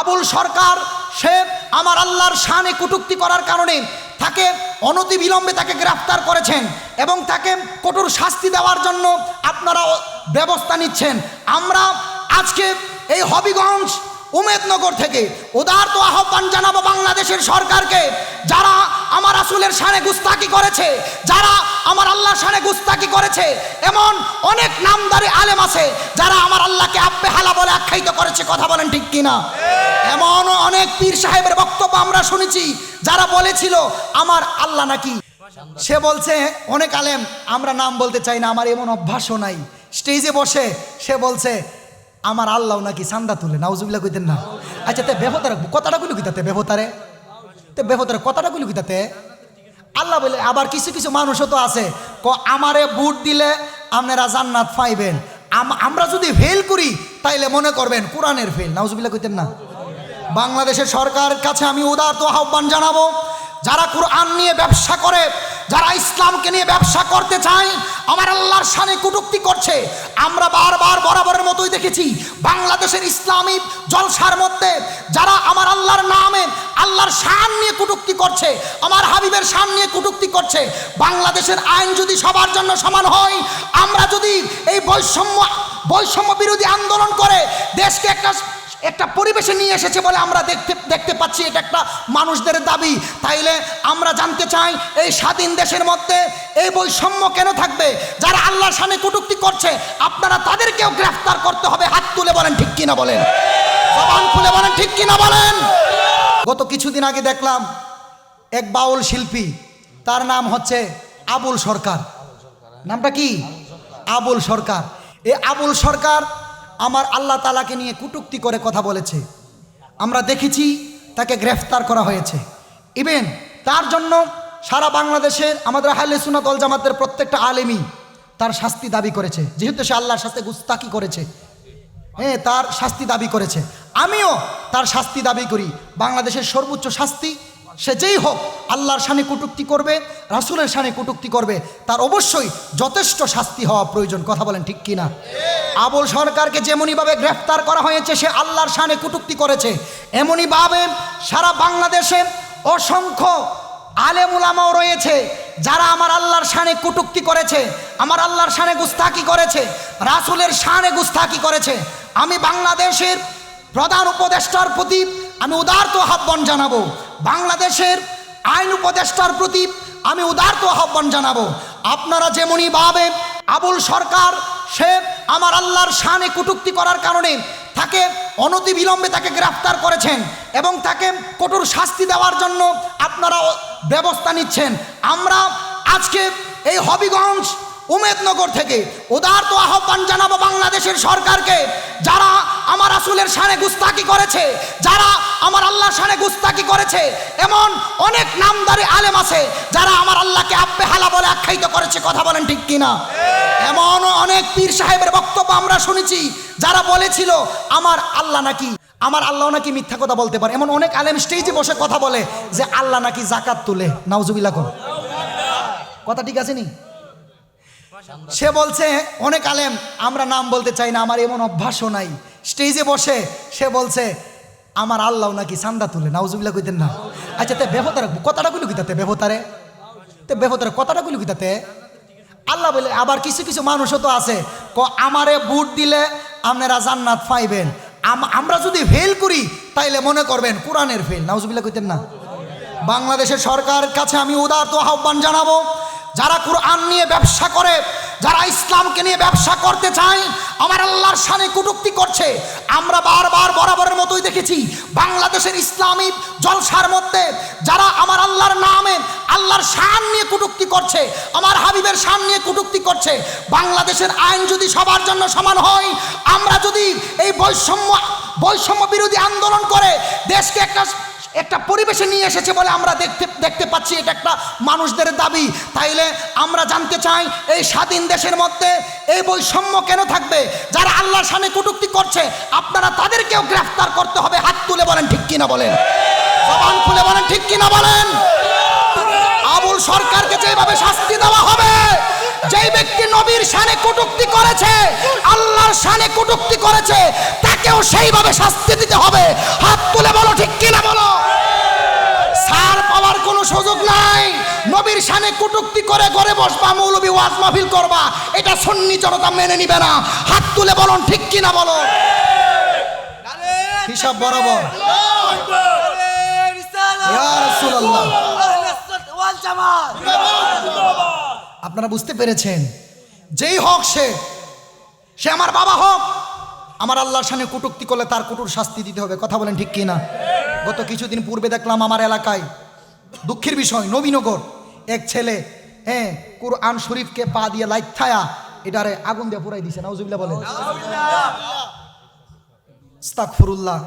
আবুল সরকার, সে আমার আল্লাহর শানে কুটুক্তি করার কারণে তাকে অনতি বিলম্বে তাকে গ্রেফতার করেছেন এবং তাকে কঠোর শাস্তি দেওয়ার জন্য আপনারা ব্যবস্থা নিচ্ছেন। আমরা আজকে এই হবিগঞ্জ উমেদনগর থেকে। উদারত আহ্বান জানাব বাংলাদেশের সরকারকে, যারা আমার আসুলের সানে গুস্তাকি করেছে, যারা আমার আল্লাহর সানে গুস্তাকি করেছে, এমন অনেক নামদারি আলেম আছে, যারা আমার আল্লাহকে আব্বে হালা বলে আখ্যায়িত করেছে, কথা বলেন ঠিক কিনা? এমন অনেক পীর সাহেবের বক্তব্য আমরা শুনেছি, যারা বলেছিল, আমার আল্লাহ নাকি? সে বলছে, অনেক আলেম, আমরা নাম বলতে চাই না, আমার এমন অভ্যাসও নাই। স্টেজে বসে সে বলছে আমার আল্লাহ নাকি চান্দা তুলে নাউজুবিল্লা কইতেন না। আচ্ছা তে বেহতারে কথাটা গুলো কিতাতে বেহতারে তে বেহতারে কথাটা গুলো কিতাতে আল্লাহ বলে, আবার কিছু কিছু মানুষও তো আছে। ক, আমারে বুট দিলে আপনারা জান্নাত পাইবেন। আম- আমরা যদি ফেল করি, তাইলে মনে করবেন কোরআনের ফেল নাউজুবিল্লা কইতেন না। বাংলাদেশের সরকার কাছে আমি উদারত আহ্বান জানাব। যারা কোরআন নিয়ে ব্যবসা করে, যারা ইসলামকে নিয়ে ব্যবসা করতে চায়, আমার আল্লাহর সানে কুটুক্তি করছে। আমরা বারবার বরাবরের মতোই দেখেছি বাংলাদেশের ইসলামী জলসার মধ্যে যারা আমার আল্লাহর নামে আল্লাহর শান নিয়ে কুটুক্তি করছে, আমার হাবিবের শান নিয়ে কুটুক্তি করছে, বাংলাদেশের আইন যদি সবার জন্য সমান হয়, আমরা যদি এই বৈষম্য বৈষম্য বিরোধী আন্দোলন করে দেশকে একটা একটা পরিবেশে নিয়ে এসেছে বলে আমরা দেখতে দেখতে পাচ্ছি, এটা একটা মানুষদের দাবি। তাইলে আমরা জানতে চাই, এই স্বাধীন দেশের মধ্যে এই বৈষম্য কেন থাকবে? যারা আল্লাহর সামনে কটূক্তি করছে, আপনারা তাদেরকেও গ্রেফতার করতে হবে। হাত তুলে বলেন, ঠিক কিনা বলেন? জবান খুলে বলেন, ঠিক কিনা বলেন? গত কিছুদিন আগে দেখলাম এক বাউল শিল্পী, তার নাম হচ্ছে আবুল সরকার। নামটা কি? আবুল সরকার। এই আবুল সরকার আমার আল্লাহ তালাকে নিয়ে কুটুক্তি করে কথা বলেছে। আমরা দেখেছি তাকে গ্রেফতার করা হয়েছে। ইভেন তার জন্য সারা বাংলাদেশের আমাদের হালে সুনাত অল জামাতের প্রত্যেকটা আলেমই তার শাস্তি দাবি করেছে। যেহেতু সে আল্লাহর সাথে গুস্তাকি করেছে। হ্যাঁ তার শাস্তি দাবি করেছে। আমিও তার শাস্তি দাবি করি। বাংলাদেশের সর্বোচ্চ শাস্তি সে যেই হোক, আল্লাহর সানে কটুক্তি করবে, রাসুলের সানে কটুক্তি করবে, তার অবশ্যই যথেষ্ট শাস্তি হওয়া প্রয়োজন, কথা বলেন ঠিক কিনা? আবুল সরকারকে যেমনইভাবে গ্রেফতার করা হয়েছে, সে আল্লাহর সানে কটুক্তি করেছে, এমনইভাবে সারা বাংলাদেশে অসংখ্য আলেমুলামাও রয়েছে, যারা আমার আল্লাহর শানে কটুক্তি করেছে, আমার আল্লাহর শানে গুস্তাকি করেছে, রাসুলের শানে গুস্তাকি করেছে। আমি বাংলাদেশের প্রধান উপদেষ্টার প্রতি আমি উদারত আহ্বান জানাব। বাংলাদেশের আইন উপদেষ্টার প্রতি আমি উদারত আহ্বান জানাব। আপনারা যেমনই ভাবে আবুল সরকার, সে আমার আল্লাহর শানে কটুক্তি করার কারণে তাকে অনতি বিলম্বে তাকে গ্রেফতার করেছেন এবং তাকে কঠোর শাস্তি দেওয়ার জন্য আপনারা ব্যবস্থা নিচ্ছেন। আমরা আজকে এই হবিগঞ্জ উমেদনগর থেকে উদারত আহ্বান জানাব বাংলাদেশের সরকারকে, যারা আমার আসুলের সানে গুস্তাকি করেছে, যারা আমার আল্লাহর সানে গুস্তাকি করেছে? এমন অনেক নামদারি আলেম আছে যারা আমার আল্লাহকে আব্বে হালা বলে আখ্যায়িত করেছে, কথা বলেন ঠিক কিনা? এমন অনেক পীর সাহেবের বক্তব্য আমরা শুনেছি যারা বলেছিল, আমার আল্লাহ নাকি, আমার আল্লাহ নাকি মিথ্যা কথা বলতে পারে। এমন অনেক আলেম স্টেজে বসে কথা বলে যে, আল্লাহ নাকি জাকাত তুলে। নাউজুবিল্লাহ কর কথা ঠিক আছে নি? সে বলছে, অনেক আলেম, আমরা নাম বলতে চাই না, আমার এমন অভ্যাসও নাই। স্টেজে বসে সে বলছে আমার আল্লাহ নাকি চান্দা তুলে, নাউজুবিল্লাহ কইতেন না। আচ্ছা তে বেহতারে কথাটা গুলো কিতাতে বেহতারে? তে বেহতারে কথাটা গুলো কিতাতে আল্লাহ বলে, আবার কিছু কিছু মানুষও তো আছে, ক আমারে বুট দিলে আপনারা জান্নাত পাইবেন। আম- আমরা যদি ফেল করি, তাইলে মনে করবেন কোরআনের ফেল নাউজুবিল্লাহ কইতেন না। বাংলাদেশের সরকার কাছে আমি উদারত আহ্বান জানাব, যারা কোরআন নিয়ে ব্যবসা করে যারা ইসলামকে নিয়ে ব্যবসা করতে চায়, আমার আল্লাহর সানে কুটুক্তি করছে। আমরা বারবার বরাবরের মতোই দেখেছি বাংলাদেশের ইসলামী জলসার মধ্যে যারা আমার আল্লাহর নামে, আল্লাহর শান নিয়ে কটুক্তি করছে, আমার হাবিবের শান নিয়ে কটুক্তি করছে, বাংলাদেশের আইন যদি সবার জন্য সমান হয়, আমরা যদি এই বৈষম্য বৈষম্য বিরোধী আন্দোলন করে দেশকে একটা একটা পরিবেশে নিয়ে এসেছে বলে আমরা দেখতে দেখতে পাচ্ছি, এটা একটা মানুষদের দাবি। তাইলে আমরা জানতে চাই, এই স্বাধীন দেশের মধ্যে এই বৈষম্য কেন থাকবে? যারা আল্লাহর সামনে কটুক্তি করছে, আপনারা তাদেরকেও গ্রেফতার করতে হবে। হাত তুলে বলেন, ঠিক কিনা বলেন? জবান খুলে বলেন, ঠিক কিনা বলেন? আবুল সরকারকে যেভাবে শাস্তি দেওয়া হবে, যেই ব্যক্তি নবীর শানে কটুক্তি করেছে, আল্লাহর শানে কটুক্তি করেছে, তাকেও সেইভাবে শাস্তি দিতে হবে। হাত কটুক্তি করে ঘরে বসবা মৌলবি ওয়াজ মাহফিল করবা। এটা সন্নি জনতা মেনে নিবে না। হাত তুলে বলুন ঠিক কিনা বলো? হিসাব বরাবর। আপনারা বুঝতে পেরেছেন? যেই হোক সে সে আমার বাবা হোক আমার আল্লাহর সামনে কটুক্তি করলে তার কুটুর শাস্তি দিতে হবে। কথা বলেন ঠিক কিনা? গত কিছুদিন পূর্বে দেখলাম আমার এলাকায় দুঃখের বিষয় নবীনগর। এক ছেলে হ্যাঁ কুরআন শরীফকে পা দিয়ে লাইট থায়া এটারে আগুন দিয়ে পুরাই দিছে নাউজুবিল্লাহ বলেন। আস্তাগফিরুল্লাহ।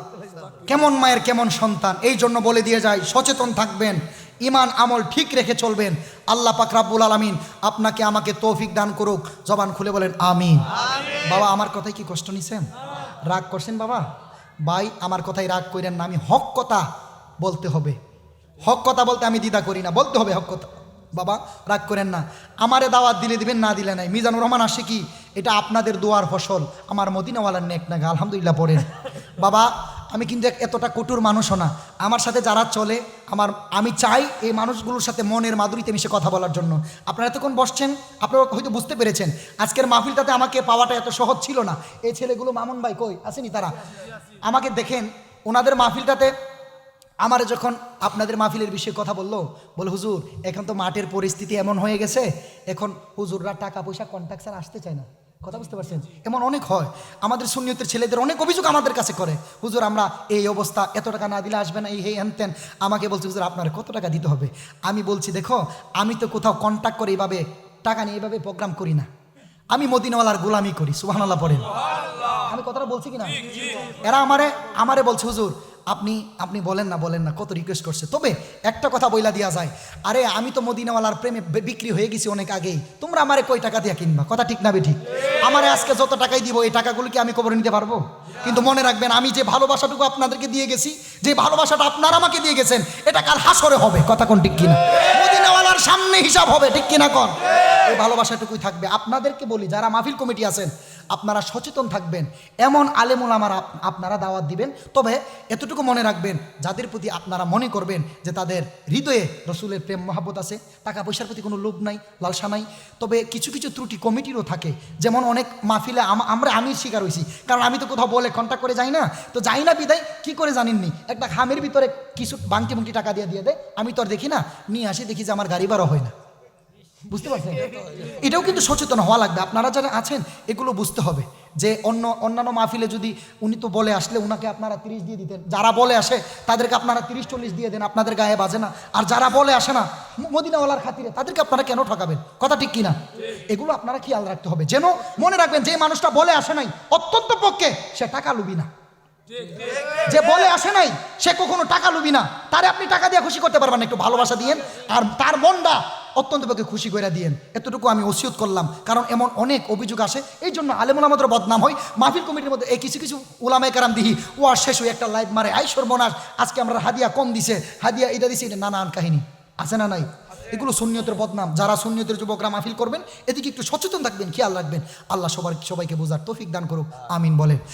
কেমন মায়ের কেমন সন্তান এই জন্য বলে দিয়ে যায় সচেতন থাকবেন ইমান আমল ঠিক রেখে চলবেন। আল্লাহ পাক রাব্বুল আলামিন আপনাকে আমাকে তৌফিক দান করুক। জবান খুলে বলেন আমিন। বাবা আমার কথায় কি কষ্ট নিছেন? রাগ করছেন বাবা? ভাই আমার কথাই রাগ করেন না আমি হক কথা বলতে হবে। হক কথা বলতে আমি দ্বিধা করি না বলতে হবে হক কথা। বাবা, রাগ করেন না। আমারে দাওয়াত দিলে দিবেন, না দিলে নাই। মিজানুর রহমান আসে কি? এটা আপনাদের দোয়ার ফসল। আমার মদিনাওয়ালার নেক নাগা আলহামদুলিল্লাহ পড়েন। বাবা, আমি কিন্তু এতটা কটুর মানুষও না। আমার সাথে যারা চলে, আমার আমি চাই এই মানুষগুলোর সাথে মনের মাধুরীতে মিশে কথা বলার জন্য। আপনারা এতক্ষণ বসছেন, আপনারা হয়তো বুঝতে পেরেছেন। আজকের মাহফিলটাতে আমাকে পাওয়াটা এত সহজ ছিল না। এই ছেলেগুলো মামুন ভাই কই? আসেনি তারা? আমাকে দেখেন, ওনাদের মাহফিলটাতে আমার যখন আপনাদের মাহফিলের বিষয়ে কথা বলল বল হুজুর এখন তো মাঠের পরিস্থিতি এমন হয়ে গেছে এখন হুজুররা টাকা পয়সা কন্ট্রাক্টার আসতে চায় না। কথা বুঝতে পারছেন? এমন অনেক হয়। আমাদের সুন্নিয়তের ছেলেদের অনেক অভিযোগ আমাদের কাছে করে। হুজুর আমরা এই অবস্থা এত টাকা না দিলে আসবে না এই হেন তেন আমাকে বলছে হুজুর আপনার কত টাকা দিতে হবে? আমি বলছি দেখো আমি তো কোথাও কন্ট্যাক্ট করে এইভাবে টাকা নিয়ে এইভাবে প্রোগ্রাম করি না। আমি মদিনাওয়ালার গোলামি করি সুবহানাল্লাহ পড়েন আমি কথাটা বলছি কিনা? এরা আমারে আমারে বলছে হুজুর আপনি আপনি বলেন না বলেন না, কত রিকোয়েস্ট করছে। তবে একটা কথা বইলা দেওয়া যায়, আরে আমি তো মদিনাওয়ালার প্রেমে বিক্রি হয়ে গেছি অনেক আগেই, তোমরা আমারে কই টাকা দিয়া কিনবা? কথা ঠিক না ঠিক আমারে আজকে যত টাকাই দিব, এই টাকাগুলো কি আমি কবরে নিতে পারব? কিন্তু মনে রাখবেন, আমি যে ভালোবাসাটুকু আপনাদেরকে দিয়ে গেছি, যে ভালোবাসাটা আপনারা আমাকে দিয়ে গেছেন, এটা কার হাসরে হবে? কথা কোন ঠিক কিনা? মদিনাওয়ালার সামনে হিসাব হবে, ঠিক কিনা কর এই ভালোবাসাটুকুই থাকবে। আপনাদেরকে বলি, যারা মাহফিল কমিটি আছেন আপনারা সচেতন থাকবেন। এমন আলেমুল আমার আপনারা দাওয়াত দিবেন। তবে এতটুকু মনে রাখবেন, যাদের প্রতি আপনারা মনে করবেন যে তাদের হৃদয়ে রসুলের প্রেম, মহাব্বত আছে টাকা পয়সার প্রতি কোনো লোভ নাই, লালসা নাই। তবে কিছু কিছু ত্রুটি কমিটিরও থাকে। যেমন অনেক মাহফিলে আমরা আমি শিকার হয়েছি। কারণ আমি তো কোথাও বলে কন্ট্যাক্ট করে যাই না। তো যাই না বিদায়, কি করে জানেননি? একটা খামের ভিতরে কিছু বাংটি মুংটি টাকা দিয়ে দিয়ে দেয়। আমি তো আর দেখি না। নিয়ে আসি, দেখি যে আমার গাড়ি বারো হয় না। বুঝতে পারছেন? এটাও কিন্তু সচেতন হওয়া লাগবে। আপনারা যারা আছেন, এগুলো বুঝতে হবে যে অন্য, অন্যান্য মাহফিলে যদি উনি তো বলে আসলে উনাকে আপনারা তিরিশ দিয়ে দিতেন। যারা বলে আসে, তাদেরকে আপনারা তিরিশ, চল্লিশ দিয়ে দেন, আপনাদের গায়ে বাজে না। আর যারা বলে আসে না মদিনাওয়ালার খাতিরে, তাদেরকে আপনারা কেন ঠকাবেন? কথা ঠিক কিনা? এগুলো আপনারা খেয়াল রাখতে হবে। যেন মনে রাখবেন, যে মানুষটা বলে আসে নাই, অত্যন্ত পক্ষে, সে টাকা লুবি না। যে বলে আসে নাই, সে কখনো টাকা লুবি না। তারে আপনি টাকা দিয়ে খুশি করতে পারবেন একটু ভালোবাসা দিয়েন। আর তার মনটা অত্যন্ত পক্ষে খুশি করে দিয়েন। এতটুকু আমি ওসিয়ত করলাম, কারণ এমন অনেক অভিযোগ আসে। এই জন্য আলেমুল আমাদের বদনাম হয়। মাহফিল কমিটির মধ্যে এই কিছু কিছু উলামায় কারাম দিহি ও আর শেষ হয়ে একটা লাইভ মারে। আই সর্বনাশ আজকে আমরা হাদিয়া কম দিছে। হাদিয়া এটা দিছে, এটা নানান কাহিনী। আছে না নাই? এগুলো সুন্নিয়তের বদনাম। যারা সুন্নিয়তের যুবকরা মাহফিল করবেন, এদিকে একটু সচেতন থাকবেন, খেয়াল রাখবেন। আল্লাহ সবার, সবাইকে বোঝার তৌফিক দান করুক। আমিন বলেন।